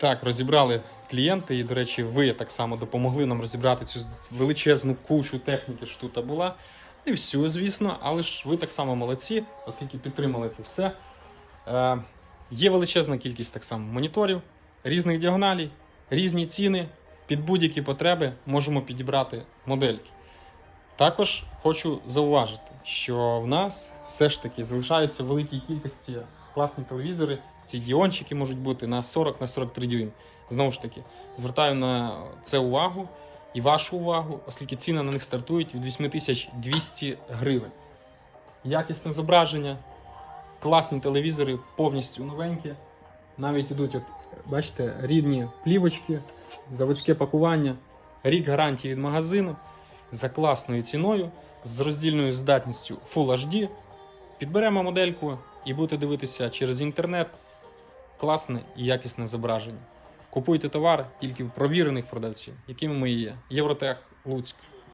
Так, розібрали клієнти, і, до речі, ви так само допомогли нам розібрати цю величезну кучу техніки, що тут була. Не всю, звісно, але ж ви так само молодці, оскільки підтримали це все. Е, є величезна кількість так само моніторів, різних діагоналей, різні ціни. Під будь-які потреби можемо підібрати модельки. Також хочу зауважити, що в нас все ж таки залишаються великій кількості класні телевізори. Ці діончики можуть бути на 40 на 43 дюйм. Знову ж таки, звертаю на це увагу і вашу увагу, оскільки ціни на них стартують від 8200 гривень. Якісне зображення, класні телевізори, повністю новенькі. Навіть ідуть, от, бачите, рідні плівочки, заводське пакування, рік гарантії від магазину за класною ціною, з роздільною здатністю Full HD. Підберемо модельку і будете дивитися через інтернет. Класне і якісне зображення. Купуйте товар тільки в провірених продавців, якими ми є. Євротех Луцьк.